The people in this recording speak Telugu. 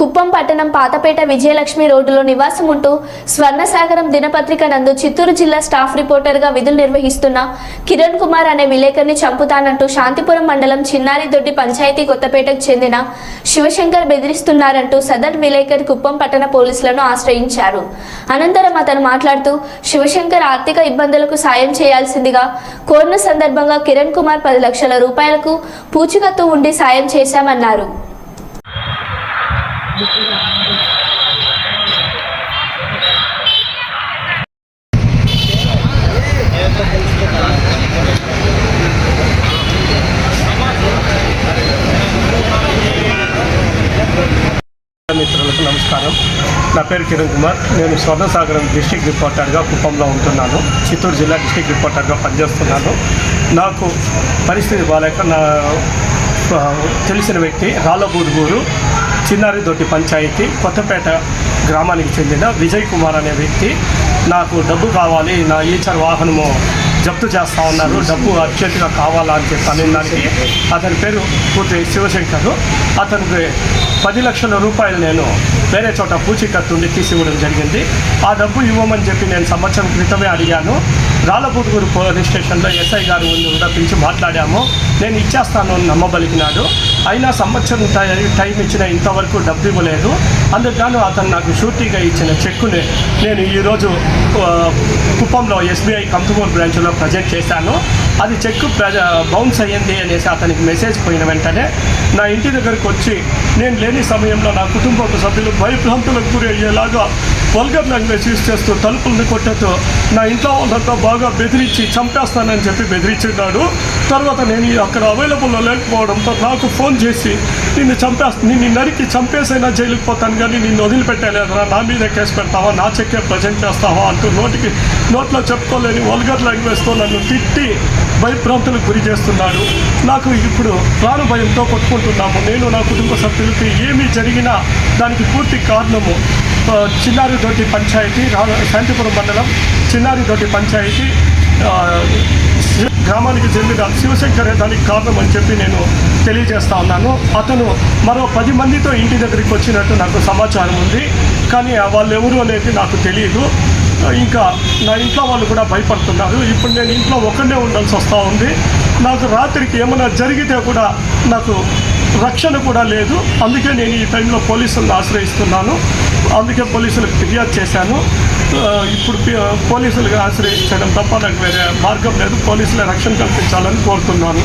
కుప్పం పట్టణం పాతపేట విజయలక్ష్మి రోడ్డులో నివాసం ఉంటూ స్వర్ణసాగరం దినపత్రిక నందు చిత్తూరు జిల్లా స్టాఫ్ రిపోర్టర్గా విధులు నిర్వహిస్తున్న కిరణ్ కుమార్ అనే విలేకరిని చంపుతానంటూ శాంతిపురం మండలం చిన్నారిదొడ్డి పంచాయతీ కొత్తపేటకు చెందిన శివశంకర్ బెదిరిస్తున్నారంటూ సదర్ విలేకరి కుప్పం పట్టణ పోలీసులను ఆశ్రయించారు. అనంతరం అతను మాట్లాడుతూ శివశంకర్ ఆర్థిక ఇబ్బందులకు సాయం చేయాల్సిందిగా కోరిన సందర్భంగా కిరణ్ కుమార్ పది లక్షల రూపాయలకు పూచికత్తు ఉండి సాయం చేశామన్నారు. మిత్రులకు నమస్కారం. నా పేరు కిరణ్ కుమార్. నేను స్వర్ణసాగరం డిస్టిక్ రిపోర్టర్గా కుప్పంలో ఉంటున్నాను. చిత్తూరు జిల్లా డిస్టిక్ రిపోర్టర్గా పనిచేస్తున్నాను. నాకు పరిస్థితి బాగాలేక నా తెలిసిన వ్యక్తి రాళ్ళగూడుగూరు చిన్నారిదొడ్డి పంచాయతీ కొత్తపేట గ్రామానికి చెందిన విజయ్ కుమార్ అనే వ్యక్తి నాకు డబ్బు కావాలి నా ఈచర్ వాహనము జప్తు చేస్తా ఉన్నారు డబ్బు అర్జెంటుగా కావాలా అని చెప్పి అనే అతని పేరు పూర్తి శివశంకర్. అతనికి పది లక్షల రూపాయలు నేను వేరే చోట పూచికత్తు ఉండి తీసి ఇవ్వడం జరిగింది. ఆ డబ్బు ఇవ్వమని చెప్పి నేను సంవత్సరం క్రితమే అడిగాను. రాళ్ళపూటుగూరు పోలీస్ స్టేషన్లో ఎస్ఐ గారు ముందు కూడా పిలిచి మాట్లాడాము. నేను ఇచ్చేస్తాను అని నమ్మబలికినాడు. అయినా సంవత్సరం టై- టైం ఇచ్చిన ఇంతవరకు డబ్బు ఇవ్వలేదు. అందుకు అతను నాకు షూరిటీగా ఇచ్చిన చెక్కుని నేను ఈరోజు కుప్పంలో ఎస్బీఐ కంతుమూరు బ్రాంచ్లో ప్రజెంట్ చేశాను. అది చెక్ బౌన్స్ అయ్యింది అనేసి అతనికి మెసేజ్ పోయిన వెంటనే నా ఇంటి దగ్గరకు వచ్చి నేను లేని సమయంలో నా కుటుంబ సభ్యులు భయభ్రాంతులకు గురి అయ్యేలాగా వల్గర్ లాంగ్వేజ్ యూస్ చేస్తూ తలుపుల్ని కొట్టతో నా ఇంట్లో వాళ్ళంతా బాగా బెదిరించి చంపేస్తానని చెప్పి బెదిరించున్నాడు తర్వాత నేను అక్కడ అవైలబుల్లో లేకపోవడంతో నాకు ఫోన్ చేసి నిన్ను చంపేస్తా నిన్ను నరికి చంపేసైనా జైలుకి పోతాను కానీ నిన్ను వదిలిపెట్టలేదురా నా మీద కేసు పెడతావా? నా చెక్కే ప్రజెంట్ చేస్తావా? అంటూ నోటికి నోట్లో చెప్పుకోలేని వల్గర్ లాంగ్వేజ్తో నన్ను తిట్టి భయభ్రాంతులకు గురి చేస్తున్నాడు. నాకు ఇప్పుడు ప్రాణ భయంతో కొట్టుకుంటున్నాము. నేను నా కుటుంబ సభ్యులకి ఏమి జరిగినా దానికి పూర్తి కారణము ఆ, చిన్నారిదొడ్డి పంచాయతీ రా- శాంతిపురం మండలం చిన్నారిదొడ్డి పంచాయతీ గ్రామానికి చెందిన శివశంకరే దానికి కారణం అని చెప్పి నేను తెలియజేస్తా ఉన్నాను. అతను మరో పది మందితో ఇంటి దగ్గరికి వచ్చినట్టు నాకు సమాచారం ఉంది. కానీ వాళ్ళు ఎవరు అనేది నాకు తెలియదు ఇంకా నా ఇంట్లో వాళ్ళు కూడా భయపడుతున్నారు. ఇప్పుడు నేను ఇంట్లో ఒకనే ఉండాల్సి వస్తూ ఉంది. నాకు రాత్రికి ఏమైనా జరిగితే కూడా నాకు రక్షణ కూడా లేదు. అందుకే నేను ఈ టైంలో పోలీసులను ఆశ్రయిస్తున్నాను. అందుకే పోలీసులకు ఫిర్యాదు చేశాను. ఇప్పుడు పోలీసులకు ఆశ్రయించడం తప్ప నాకు వేరే మార్గం లేదు. పోలీసుల రక్షణ కల్పించాలని కోరుతున్నాను.